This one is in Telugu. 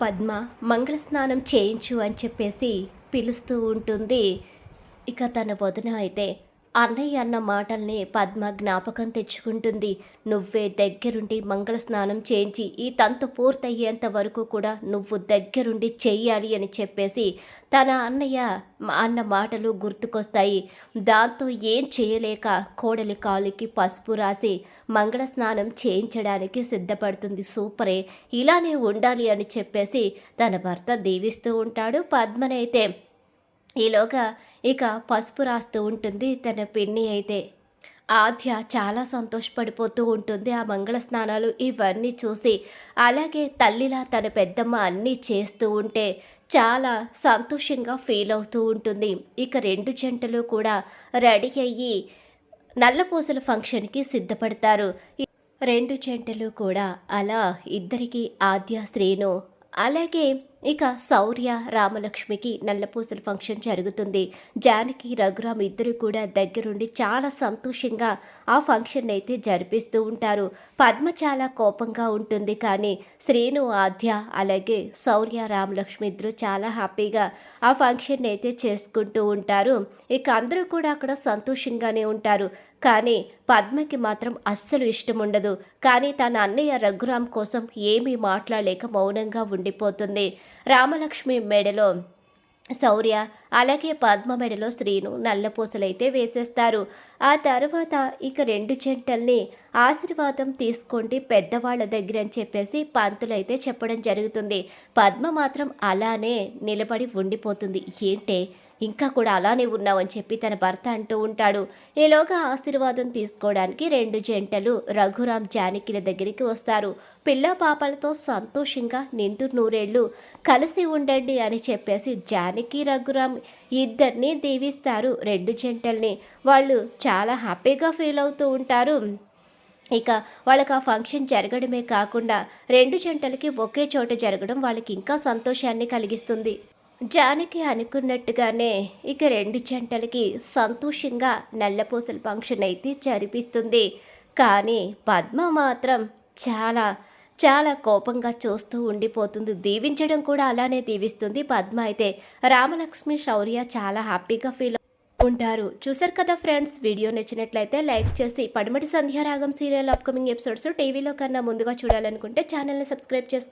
పద్మ మంగళ స్నానం చేయించు అని చెప్పేసి పిలుస్తూ ఉంటుంది. ఇక తన వదిన అయితే అన్నయ్య అన్న మాటల్ని పద్మ జ్ఞాపకం తెచ్చుకుంటుంది. నువ్వే దగ్గరుండి మంగళ స్నానం చేయించి ఈ తంతు పూర్తయ్యేంత వరకు కూడా నువ్వు దగ్గరుండి చెయ్యాలి అని చెప్పేసి తన అన్నయ్య అన్న మాటలు గుర్తుకొస్తాయి. దాంతో ఏం చేయలేక కోడలి కాలికి పసుపు రాసి మంగళ స్నానం చేయించడానికి సిద్ధపడుతుంది సూపరే. ఇలానే ఉండాలి అని చెప్పేసి తన భర్త దీవిస్తూ ఉంటాడు పద్మనైతే. ఈలోగా ఇక పసుపు రాస్తూ ఉంటుంది తన పిన్ని అయితే. ఆద్య చాలా సంతోషపడిపోతూ ఉంటుంది ఆ మంగళ స్నానాలు ఇవన్నీ చూసి. అలాగే తల్లిలా తన పెద్దమ్మ అన్నీ చేస్తూ ఉంటే చాలా సంతోషంగా ఫీల్ అవుతూ ఉంటుంది. ఇక రెండు జంటలు కూడా రెడీ అయ్యి నల్లపూసల ఫంక్షన్కి సిద్ధపడతారు. రెండు జంటలు కూడా అలా ఇద్దరికి ఆద్య శ్రీను అలాగే ఇక శౌర్య రామలక్ష్మికి నల్లపూసల ఫంక్షన్ జరుగుతుంది. జానకి రఘురామ్ ఇద్దరు కూడా దగ్గరుండి చాలా సంతోషంగా ఆ ఫంక్షన్ అయితే జరిపిస్తూ ఉంటారు. పద్మ చాలా కోపంగా ఉంటుంది కానీ శ్రీను ఆద్య అలాగే శౌర్య రామలక్ష్మి ఇద్దరు చాలా హ్యాపీగా ఆ ఫంక్షన్ అయితే చేసుకుంటూ ఉంటారు. ఇక అందరూ కూడా అక్కడ సంతోషంగానే ఉంటారు. కానీ పద్మకి మాత్రం అస్సలు ఇష్టం ఉండదు. కానీ తన అన్నయ్య రఘురామ్ కోసం ఏమీ మాట్లాడలేక మౌనంగా ఉండిపోతుంది. రామలక్ష్మి మెడలో శౌర్య అలాగే పద్మ మెడలో శ్రీను నల్లపూసలైతే వేసేస్తారు. ఆ తర్వాత ఇక రెండు జంటల్ని ఆశీర్వాదం తీసుకోండి పెద్దవాళ్ళ దగ్గర అని చెప్పేసి పంతులైతే చెప్పడం జరుగుతుంది. పద్మ మాత్రం అలానే నిలబడి ఉండిపోతుంది. ఏంటే? ఇంకా కూడా అలానే ఉన్నావని చెప్పి తన భర్త అంటూ ఉంటాడు. ఈలోగా ఆశీర్వాదం తీసుకోవడానికి రెండు జంటలు రఘురామ్ జానకిల దగ్గరికి వస్తారు. పిల్ల పాపలతో సంతోషంగా నిండు నూరేళ్ళు కలిసి ఉండండి అని చెప్పేసి జానకి రఘురామ్ ఇద్దరిని దీవిస్తారు రెండు జంటల్ని. వాళ్ళు చాలా హ్యాపీగా ఫీల్ అవుతూ ఉంటారు. ఇక వాళ్ళకి ఆ ఫంక్షన్ జరగడమే కాకుండా రెండు జంటలకి ఒకే చోట జరగడం వాళ్ళకి ఇంకా సంతోషాన్ని కలిగిస్తుంది. జానకి అనుకున్నట్టుగానే ఇక రెండు జంటలకి సంతోషంగా నల్లపూసల ఫంక్షన్ అయితే జరిపిస్తుంది. కానీ పద్మ మాత్రం చాలా చాలా కోపంగా చూస్తూ ఉండిపోతుంది. దీవించడం కూడా అలానే దీవిస్తుంది పద్మ అయితే. రామలక్ష్మి శౌర్య చాలా హ్యాపీగా ఫీల్ ఉంటారు. చూసారు కదా ఫ్రెండ్స్ వీడియో నచ్చినట్లయితే లైక్ చేసి పడమటి సంధ్యారాగం సీరియల్ అప్కమింగ్ ఎపిసోడ్స్ టీవీలో కన్నా ముందుగా చూడాలనుకుంటే ఛానల్ని సబ్స్క్రైబ్ చేసుకోండి